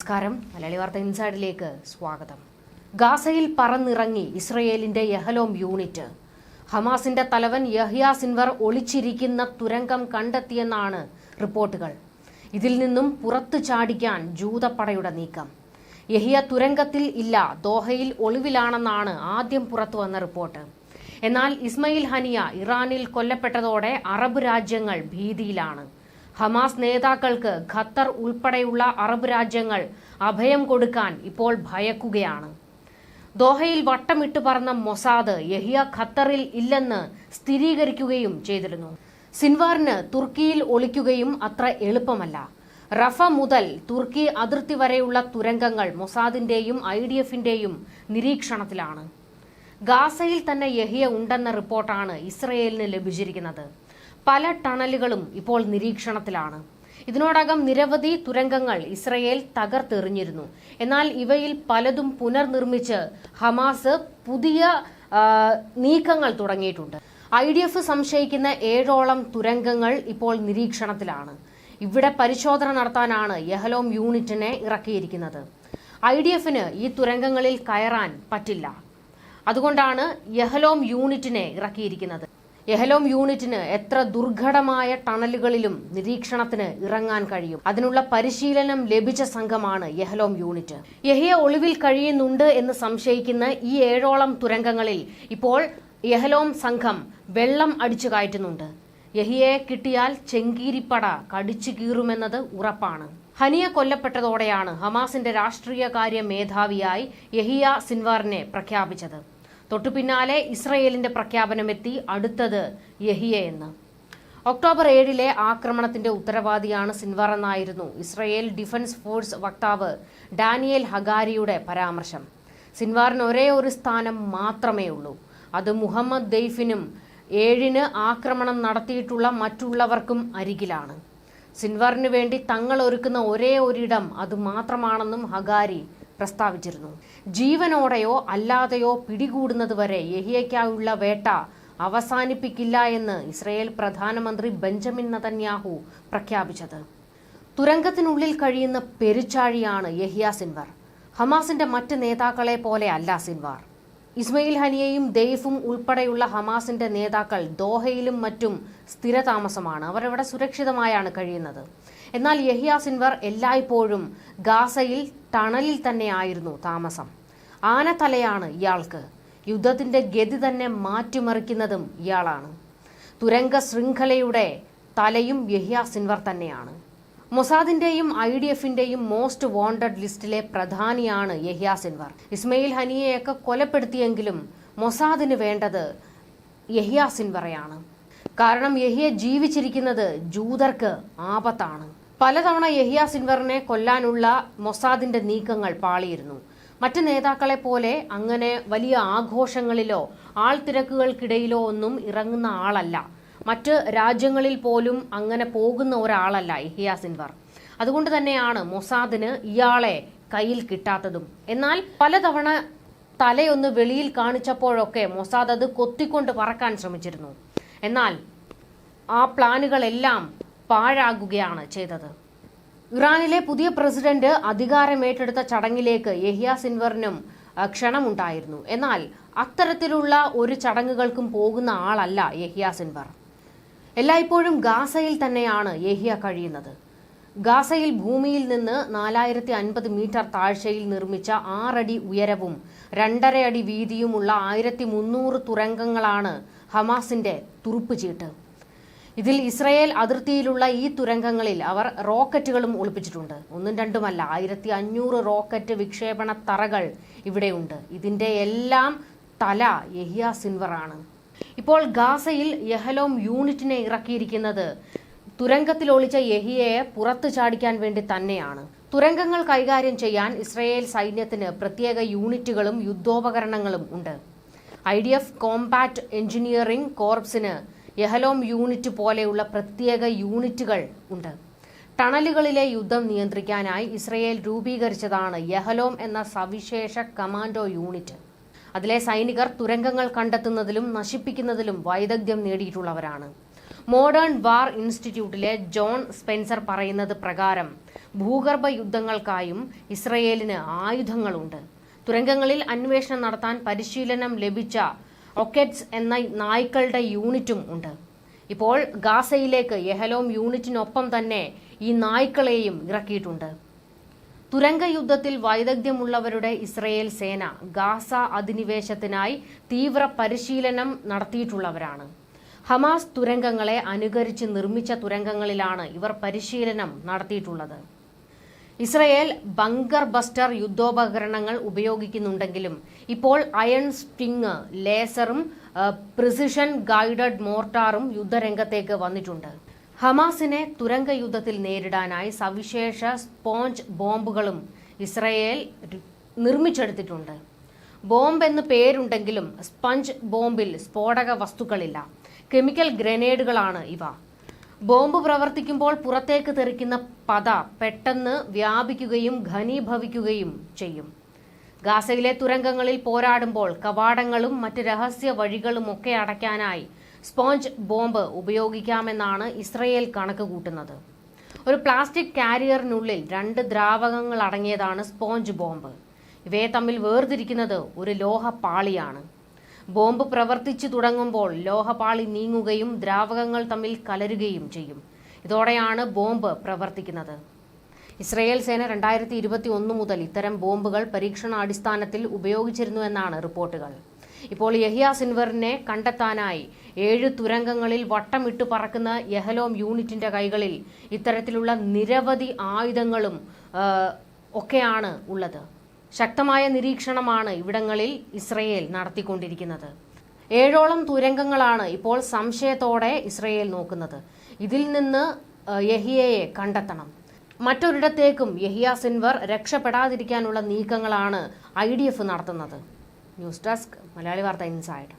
നമസ്കാരം. മലയാളി വാർത്ത ഇൻസൈഡിലേക്ക് സ്വാഗതം. ഗാസയിൽ പറന്നിറങ്ങി ഇസ്രയേലിന്റെ യഹലോം യൂണിറ്റ്. ഹമാസിന്റെ തലവൻ യഹ്യ സിൻവർ ഒളിച്ചിരിക്കുന്ന തുരങ്കം കണ്ടെത്തിയെന്നാണ് റിപ്പോർട്ടുകൾ. ഇതിൽ നിന്നും പുറത്തു ചാടിക്കാൻ ജൂതപ്പടയുടെ നീക്കം. യഹിയ തുരങ്കത്തിൽ ഇല്ല ദോഹയിൽ ഒളിവിലാണെന്നാണ് ആദ്യം പുറത്തുവന്ന റിപ്പോർട്ട്. എന്നാൽ ഇസ്മയിൽ ഹനിയ ഇറാനിൽ കൊല്ലപ്പെട്ടതോടെ അറബ് രാജ്യങ്ങൾ ഭീതിയിലാണ്. ഹമാസ് നേതാക്കൾക്ക് ഖത്തർ ഉൾപ്പെടെയുള്ള അറബ് രാജ്യങ്ങൾ അഭയം കൊടുക്കാൻ ഇപ്പോൾ ഭയക്കുകയാണ്. ദോഹയിൽ വട്ടമിട്ട് പറഞ്ഞ മൊസാദ് യഹിയ ഖത്തറിൽ ഇല്ലെന്ന് സ്ഥിരീകരിക്കുകയും ചെയ്തിരുന്നു. സിൻവാറിന് തുർക്കിയിൽ ഒളിക്കുകയും അത്ര എളുപ്പമല്ല. റഫ മുതൽ തുർക്കി അതിർത്തി വരെയുള്ള തുരങ്കങ്ങൾ മൊസാദിന്റെയും ഐ ഡി എഫിന്റെയും നിരീക്ഷണത്തിലാണ്. ഗാസയിൽ തന്നെ യഹിയ ഉണ്ടെന്ന റിപ്പോർട്ടാണ് ഇസ്രയേലിന് ലഭിച്ചിരിക്കുന്നത്. പല ടണലുകളും ഇപ്പോൾ നിരീക്ഷണത്തിലാണ്. ഇതിനോടകം നിരവധി തുരങ്കങ്ങൾ ഇസ്രയേൽ തകർത്തെറിഞ്ഞിരുന്നു. എന്നാൽ ഇവയിൽ പലതും പുനർനിർമ്മിച്ച് ഹമാസ് പുതിയ നീക്കങ്ങൾ തുടങ്ങിയിട്ടുണ്ട്. ഐ ഡി എഫ് സംശയിക്കുന്ന ഏഴോളം തുരങ്കങ്ങൾ ഇപ്പോൾ നിരീക്ഷണത്തിലാണ്. ഇവിടെ പരിശോധന നടത്താനാണ് യഹലോം യൂണിറ്റിനെ ഇറക്കിയിരിക്കുന്നത്. ഐ ഡി എഫിന് ഈ തുരങ്കങ്ങളിൽ കയറാൻ പറ്റില്ല. അതുകൊണ്ടാണ് യഹലോം യൂണിറ്റിനെ ഇറക്കിയിരിക്കുന്നത്. യഹലോം യൂണിറ്റിന് എത്ര ദുർഘടമായ ടണലുകളിലും നിരീക്ഷണത്തിന് ഇറങ്ങാൻ കഴിയും? അതിനുള്ള പരിശീലനം ലഭിച്ച സംഘമാണ് യഹലോം യൂണിറ്റ്. യഹിയ ഒളിവിൽ കഴിയുന്നുണ്ട് എന്ന് സംശയിക്കുന്ന ഈ ഏഴോളം തുരങ്കങ്ങളിൽ ഇപ്പോൾ യഹലോം സംഘം വെള്ളം അടിച്ചു കയറ്റുന്നുണ്ട്. യഹിയെ കിട്ടിയാൽ ചെങ്കീരിപ്പട കടിച്ചു കീറുമെന്നത് ഉറപ്പാണ്. ഹനിയ കൊല്ലപ്പെട്ടതോടെയാണ് ഹമാസിന്റെ രാഷ്ട്രീയകാര്യ മേധാവിയായി യഹിയ സിൻവാറിനെ പ്രഖ്യാപിച്ചത്. തൊട്ടു പിന്നാലെ ഇസ്രയേലിന്റെ പ്രഖ്യാപനമെത്തി അടുത്തത് യഹിയ എന്ന്. ഒക്ടോബർ ഏഴിലെ ആക്രമണത്തിന്റെ ഉത്തരവാദിയാണ് സിൻവർ എന്നായിരുന്നു ഇസ്രയേൽ ഡിഫൻസ് ഫോഴ്സ് വക്താവ് ഡാനിയേൽ ഹഗാരിയുടെ പരാമർശം. സിൻവാറിന് ഒരേ ഒരു സ്ഥാനം മാത്രമേ ഉള്ളൂ. അത് മുഹമ്മദ് ദെയ്ഫിനും ഏഴിന് ആക്രമണം നടത്തിയിട്ടുള്ള മറ്റുള്ളവർക്കും അരികിലാണ്. സിൻവാറിന് വേണ്ടി തങ്ങൾ ഒരുക്കുന്ന ഒരേ ഒരിടം അത് മാത്രമാണെന്നും ഹഗാരി പ്രസ്താവിച്ചിരുന്നു. ജീവനോടെയോ അല്ലാതെയോ പിടികൂടുന്നതുവരെ യഹിയയ്ക്കായുള്ള വേട്ട അവസാനിപ്പിക്കില്ല എന്ന് ഇസ്രയേൽ പ്രധാനമന്ത്രി ബെഞ്ചമിൻ നതന്യാഹു പ്രഖ്യാപിച്ചത്. തുരങ്കത്തിനുള്ളിൽ കഴിയുന്ന പെരുച്ചാഴിയാണ് യഹിയ സിൻവർ. ഹമാസിന്റെ മറ്റ് നേതാക്കളെ പോലെ അല്ല സിൻവാർ. ഇസ്മയിൽ ഹനിയയും ദെയ്ഫും ഉൾപ്പെടെയുള്ള ഹമാസിന്റെ നേതാക്കൾ ദോഹയിലും മറ്റും സ്ഥിരതാമസമാണ്. അവരവിടെ സുരക്ഷിതമായാണ് കഴിയുന്നത്. എന്നാൽ യഹിയ സിൻവർ എല്ലായ്പ്പോഴും ഗാസയിൽ ടണലിൽ തന്നെയായിരുന്നു താമസം. ആനത്തലയാണ് ഇയാൾക്ക്. യുദ്ധത്തിന്റെ ഗതി തന്നെ മാറ്റിമറിക്കുന്നതും ഇയാളാണ്. തുരങ്ക ശൃംഖലയുടെ തലയും യഹിയ സിൻവർ തന്നെയാണ്. മൊസാദിന്റെയും ഐ ഡി എഫിന്റെയും മോസ്റ്റ് വോണ്ടഡ് ലിസ്റ്റിലെ പ്രധാനിയാണ് യഹിയ സിൻവർ. ഇസ്മയിൽ ഹനിയെയൊക്കെ കൊലപ്പെടുത്തിയെങ്കിലും മൊസാദിന് വേണ്ടത് യഹിയ സിൻവറയാണ്. കാരണം യഹിയ ജീവിച്ചിരിക്കുന്നത് ജൂതർക്ക് ആപത്താണ്. പലതവണ യഹിയ സിൻവറിനെ കൊല്ലാനുള്ള മൊസാദിന്റെ നീക്കങ്ങൾ പാളിയിരുന്നു. മറ്റ് നേതാക്കളെ പോലെ അങ്ങനെ വലിയ ആഘോഷങ്ങളിലോ ആൾത്തിരക്കുകൾക്കിടയിലോ ഒന്നും ഇറങ്ങുന്ന ആളല്ല. മറ്റ് രാജ്യങ്ങളിൽ പോലും അങ്ങനെ പോകുന്ന ഒരാളല്ല ഇഹിയ സിൻവർ. അതുകൊണ്ട് തന്നെയാണ് മൊസാദിന് ഇയാളെ കയ്യിൽ കിട്ടാത്തതും. എന്നാൽ പലതവണ തലയൊന്ന് വെളിയിൽ കാണിച്ചപ്പോഴൊക്കെ മൊസാദ് അത് കൊത്തിക്കൊണ്ട് പറക്കാൻ ശ്രമിച്ചിരുന്നു. എന്നാൽ ആ പ്ലാനുകളെല്ലാം പാഴാകുകയാണ് ചെയ്തത്. ഇറാനിലെ പുതിയ പ്രസിഡന്റ് അധികാരമേറ്റെടുത്ത ചടങ്ങിലേക്ക് യഹിയ സിൻവറിനും ക്ഷണമുണ്ടായിരുന്നു. എന്നാൽ അത്തരത്തിലുള്ള ഒരു ചടങ്ങുകൾക്കും പോകുന്ന ആളല്ല യഹിയ സിൻവർ. എല്ലായ്പ്പോഴും ഗാസയിൽ തന്നെയാണ് യഹിയ കഴിയുന്നത്. ഗാസയിൽ ഭൂമിയിൽ നിന്ന് നാലായിരത്തി അൻപത് മീറ്റർ താഴ്ചയിൽ നിർമ്മിച്ച ആറടി ഉയരവും രണ്ടര അടി വീതിയുമുള്ള ആയിരത്തി മുന്നൂറ് തുരങ്കങ്ങളാണ് ഹമാസിന്റെ തുറുപ്പുചീട്ട് ഇതിൽ ഇസ്രയേൽ അതിർത്തിയിലുള്ള ഈ തുരങ്കങ്ങളിൽ അവർ റോക്കറ്റുകളും ഒളിപ്പിച്ചിട്ടുണ്ട്. ഒന്നും രണ്ടുമല്ല ആയിരത്തി അഞ്ഞൂറ് റോക്കറ്റ് വിക്ഷേപണ തറകൾ ഇവിടെയുണ്ട്. ഇതിന്റെ എല്ലാം തല യഹിയ സിൻവറാണ് ഇപ്പോൾ ഗാസയിൽ യഹലോം യൂണിറ്റിനെ ഇറക്കിയിരിക്കുന്നത് തുരങ്കത്തിൽ ഒളിച്ച യഹിയയെ പുറത്തു ചാടിക്കാൻ വേണ്ടി തന്നെയാണ്. തുരങ്കങ്ങൾ കൈകാര്യം ചെയ്യാൻ ഇസ്രയേൽ സൈന്യത്തിന് പ്രത്യേക യൂണിറ്റുകളും യുദ്ധോപകരണങ്ങളും ഉണ്ട്. I D F combat engineering കോർപ്സിന് Yahalom unit പോലെയുള്ള പ്രത്യേക യൂണിറ്റുകൾ ഉണ്ട്. ടണലുകളിലെ യുദ്ധം നിയന്ത്രിക്കാനായി ഇസ്രയേൽ രൂപീകരിച്ചതാണ് യഹലോം എന്ന സവിശേഷ കമാൻഡോ യൂണിറ്റ്. അതിലെ സൈനികർ തുരങ്കങ്ങൾ കണ്ടെത്തുന്നതിലും നശിപ്പിക്കുന്നതിലും വൈദഗ്ധ്യം നേടിയിട്ടുള്ളവരാണ്. മോഡേൺ വാർ ഇൻസ്റ്റിറ്റ്യൂട്ടിലെ ജോൺ സ്പെൻസർ പറയുന്നത് പ്രകാരം ഭൂഗർഭ യുദ്ധങ്ങൾക്കായും ഇസ്രയേലിന് ആയുധങ്ങളുണ്ട്. തുരങ്കങ്ങളിൽ അന്വേഷണം നടത്താൻ പരിശീലനം ലഭിച്ച റോക്കറ്റ്സ് എന്ന നായ്ക്കളുടെ യൂണിറ്റും ഉണ്ട്. ഇപ്പോൾ ഗാസയിലേക്ക് യഹലോം യൂണിറ്റിനൊപ്പം തന്നെ ഈ നായ്ക്കളെയും ഇറക്കിയിട്ടുണ്ട്. തുരങ്ക യുദ്ധത്തിൽ വൈദഗ്ധ്യമുള്ളവരുടെ ഇസ്രയേൽ സേന ഗാസ അധിനിവേശത്തിനായി തീവ്ര പരിശീലനം നടത്തിയിട്ടുള്ളവരാണ്. ഹമാസ് തുരങ്കങ്ങളെ അനുകരിച്ച് നിർമ്മിച്ച തുരങ്കങ്ങളിലാണ് ഇവർ പരിശീലനം നടത്തിയിട്ടുള്ളത്. ഇസ്രയേൽ ബങ്കർ ബസ്റ്റർ യുദ്ധോപകരണങ്ങൾ ഉപയോഗിക്കുന്നുണ്ടെങ്കിലും ഇപ്പോൾ അയൺ സ്റ്റിങ് ലേസറും പ്രിസിഷൻ ഗൈഡഡ് മോർട്ടാറും യുദ്ധരംഗത്തേക്ക് വന്നിട്ടുണ്ട്. ഹമാസിനെ തുരങ്ക യുദ്ധത്തിൽ നേരിടാനായി സവിശേഷ സ്പോഞ്ച് ബോംബുകളും ഇസ്രയേൽ നിർമ്മിച്ചെടുത്തിട്ടുണ്ട്. ബോംബ് എന്ന് പേരുണ്ടെങ്കിലും സ്പഞ്ച് ബോംബിൽ സ്ഫോടക വസ്തുക്കളില്ല. കെമിക്കൽ ഗ്രനേഡുകളാണ് ഇവ. ബോംബ് പ്രവർത്തിക്കുമ്പോൾ പുറത്തേക്ക് തെറിക്കുന്ന പത പെട്ടെന്ന് വ്യാപിക്കുകയും ഘനീഭവിക്കുകയും ചെയ്യും. ഗാസയിലെ തുരങ്കങ്ങളിൽ പോരാടുമ്പോൾ കവാടങ്ങളും മറ്റ് രഹസ്യ വഴികളും ഒക്കെ അടയ്ക്കാനായി സ്പോഞ്ച് ബോംബ് ഉപയോഗിക്കാമെന്നാണ് ഇസ്രയേൽ കണക്ക് കൂട്ടുന്നത്. ഒരു പ്ലാസ്റ്റിക് കാരിയറിനുള്ളിൽ രണ്ട് ദ്രാവകങ്ങൾ അടങ്ങിയതാണ് സ്പോഞ്ച് ബോംബ്. ഇവയെ തമ്മിൽ വേർതിരിക്കുന്നത് ഒരു ലോഹപ്പാളിയാണ് ബോംബ് പ്രവർത്തിച്ചു തുടങ്ങുമ്പോൾ ലോഹപാളി നീങ്ങുകയും ദ്രാവകങ്ങൾ തമ്മിൽ കലരുകയും ചെയ്യും. ഇതോടെയാണ് ബോംബ് പ്രവർത്തിക്കുന്നത്. ഇസ്രയേൽ സേന രണ്ടായിരത്തി ഇരുപത്തി ഒന്ന് മുതൽ ഇത്തരം ബോംബുകൾ പരീക്ഷണാടിസ്ഥാനത്തിൽ ഉപയോഗിച്ചിരുന്നു എന്നാണ് റിപ്പോർട്ടുകൾ. ഇപ്പോൾ യഹിയ സിൻവറിനെ കണ്ടെത്താനായി ഏഴ് തുരങ്കങ്ങളിൽ വട്ടമിട്ട് പറക്കുന്ന യഹലോം യൂണിറ്റിന്റെ കൈകളിൽ ഇത്തരത്തിലുള്ള നിരവധി ആയുധങ്ങളും ഒക്കെയാണ് ഉള്ളത്. ശക്തമായ നിരീക്ഷണമാണ് ഇവിടങ്ങളിൽ ഇസ്രയേൽ നടത്തിക്കൊണ്ടിരിക്കുന്നത്. ഏഴോളം തുരങ്കങ്ങളാണ് ഇപ്പോൾ സംശയത്തോടെ ഇസ്രയേൽ നോക്കുന്നത്. ഇതിൽ നിന്ന് യഹിയയെ കണ്ടെത്തണം. മറ്റൊരിടത്തേക്കും യഹിയ സിൻവർ രക്ഷപ്പെടാതിരിക്കാനുള്ള നീക്കങ്ങളാണ് ഐ ഡി എഫ് നടത്തുന്നത്. News desk Malayali Vartha inside.